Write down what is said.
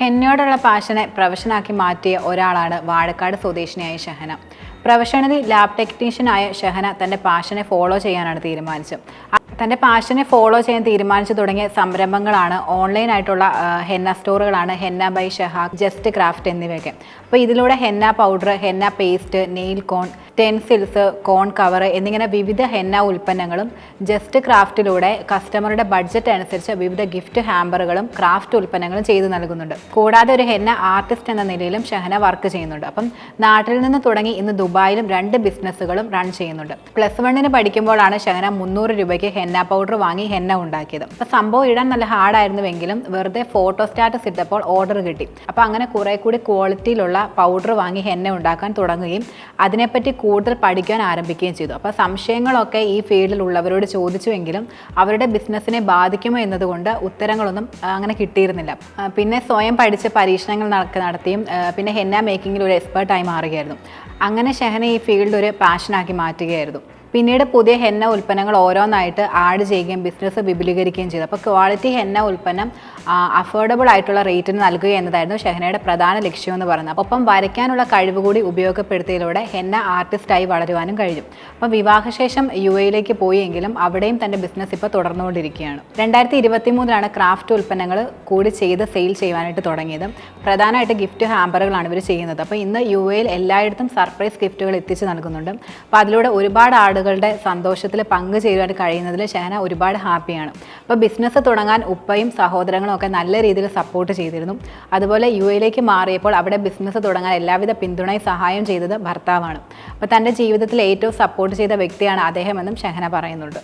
ഹെന്നയോടുള്ള പാഷനെ പ്രൊഫഷനാക്കി മാറ്റിയ ഒരാളാണ് വാഴക്കാട് സ്വദേശിനിയായ ഷഹന. പ്രൊഫഷണലി ലാബ് ടെക്നീഷ്യനായ ഷഹന തന്റെ പാഷനെ ഫോളോ ചെയ്യാനാണ് തീരുമാനിച്ചത്. തന്റെ പാഷനെ ഫോളോ ചെയ്യാൻ തീരുമാനിച്ചു തുടങ്ങിയ സംരംഭങ്ങളാണ് ഓൺലൈനായിട്ടുള്ള henna സ്റ്റോറുകളാണ് henna by Shahaq just craft എന്നിവയൊക്കെ. അപ്പോൾ ഇതിലൂടെ henna powder henna paste nail cone stencils cone cover എന്നിങ്ങനെ വിവിധ ഹെന്ന ഉൽപ്പന്നങ്ങളും ജസ്റ്റ് ക്രാഫ്റ്റിലൂടെ കസ്റ്റമറുടെ ബഡ്ജറ്റ് അനുസരിച്ച് വിവിധ ഗിഫ്റ്റ് ഹാമ്പറുകളും ക്രാഫ്റ്റ് ഉൽപ്പന്നങ്ങളും ചെയ്തു നൽകുന്നുണ്ട്. കൂടാതെ ഒരു ഹെന്ന ആർട്ടിസ്റ്റ് എന്ന നിലയിലും ഷഹന വർക്ക് ചെയ്യുന്നുണ്ട്. അപ്പം നാട്ടിൽ നിന്ന് തുടങ്ങി ഇന്ന് ദുബായിലും രണ്ട് ബിസിനസ്സുകളും റൺ ചെയ്യുന്നുണ്ട്. പ്ലസ് വണ്ണിന് പഠിക്കുമ്പോഴാണ് ഷഹന മുന്നൂറ് രൂപയ്ക്ക് ഹെന്ന പൗഡർ വാങ്ങി ഹെന്ന ഉണ്ടാക്കിയത്. അപ്പം സംഭവം ഇടാൻ നല്ല ഹാർഡായിരുന്നുവെങ്കിലും വെറുതെ ഫോട്ടോ സ്റ്റാറ്റസ് ഇട്ടപ്പോൾ ഓർഡർ കിട്ടി. അപ്പോൾ അങ്ങനെ കുറേ കൂടി ക്വാളിറ്റിയിലുള്ള പൗഡർ വാങ്ങി ഹെന്ന ഉണ്ടാക്കാൻ തുടങ്ങുകയും അതിനെപ്പറ്റി കൂടുതൽ പഠിക്കാൻ ആരംഭിക്കുകയും ചെയ്തു. അപ്പോൾ സംശയങ്ങളൊക്കെ ഈ ഫീൽഡിലുള്ളവരോട് ചോദിച്ചുവെങ്കിലും അവരുടെ ബിസിനസ്സിനെ ബാധിക്കുമോ എന്നതുകൊണ്ട് ഉത്തരങ്ങളൊന്നും അങ്ങനെ കിട്ടിയിരുന്നില്ല. പിന്നെ സ്വയം പഠിച്ച പരീക്ഷണങ്ങൾ നടത്തിയും പിന്നെ ഹെന്ന മേക്കിങ്ങിൽ ഒരു എക്സ്പേർട്ടായി മാറുകയായിരുന്നു. അങ്ങനെ ഷെഹന ഈ ഫീൽഡ് ഒരു പാഷനാക്കി മാറ്റുകയായിരുന്നു. പിന്നീട് പുതിയ ഹെന്ന ഉൽപ്പന്നങ്ങൾ ഓരോന്നായിട്ട് ആഡ് ചെയ്യുകയും ബിസിനസ് വിപുലീകരിക്കുകയും ചെയ്തു. അപ്പോൾ ക്വാളിറ്റി ഹെന്ന ഉൽപ്പന്നം അഫോർഡബിൾ ആയിട്ടുള്ള റേറ്റിന് നൽകുക എന്നതായിരുന്നു ഷെഹനയുടെ പ്രധാന ലക്ഷ്യം എന്ന് പറയുന്നത്. ഒപ്പം വരയ്ക്കാനുള്ള കഴിവ് കൂടി ഉപയോഗപ്പെടുത്തിയതിലൂടെ ഹെന്ന ആർട്ടിസ്റ്റായി വളരുവാനും കഴിഞ്ഞു. അപ്പം വിവാഹശേഷം യു എയിലേക്ക് പോയെങ്കിലും അവിടെയും തന്റെ ബിസിനസ് ഇപ്പോൾ തുടർന്നുകൊണ്ടിരിക്കുകയാണ്. രണ്ടായിരത്തി ഇരുപത്തി മൂന്നിലാണ് ക്രാഫ്റ്റ് ഉൽപ്പന്നങ്ങൾ കൂടി ചെയ്ത് സെയിൽ ചെയ്യുവാനായിട്ട് തുടങ്ങിയത്. പ്രധാനമായിട്ട് ഗിഫ്റ്റ് ഹാമ്പറുകളാണ് ഇവർ ചെയ്യുന്നത്. അപ്പോൾ ഇന്ന് യു എയിൽ എല്ലായിടത്തും സർപ്രൈസ് ഗിഫ്റ്റുകൾ എത്തിച്ച് നൽകുന്നുണ്ട്. അപ്പോൾ അതിലൂടെ ഒരുപാട് ആളുകളുടെ സന്തോഷത്തിൽ പങ്കുചേരുവാൻ കഴിയുന്നതിൽ ഷഹന ഒരുപാട് ഹാപ്പിയാണ്. അപ്പോൾ ബിസിനസ് തുടങ്ങാൻ ഉപ്പയും സഹോദരങ്ങളും ഒക്കെ നല്ല രീതിയിൽ സപ്പോർട്ട് ചെയ്തിരുന്നു. അതുപോലെ യു എയിലേക്ക് മാറിയപ്പോൾ അവിടെ ബിസിനസ് തുടങ്ങാൻ എല്ലാവിധ പിന്തുണയും സഹായം ചെയ്തത് ഭർത്താവാണ്. അപ്പോൾ തന്റെ ജീവിതത്തിൽ ഏറ്റവും സപ്പോർട്ട് ചെയ്ത വ്യക്തിയാണ് അദ്ദേഹമെന്നും ഷഹന പറയുന്നുണ്ട്.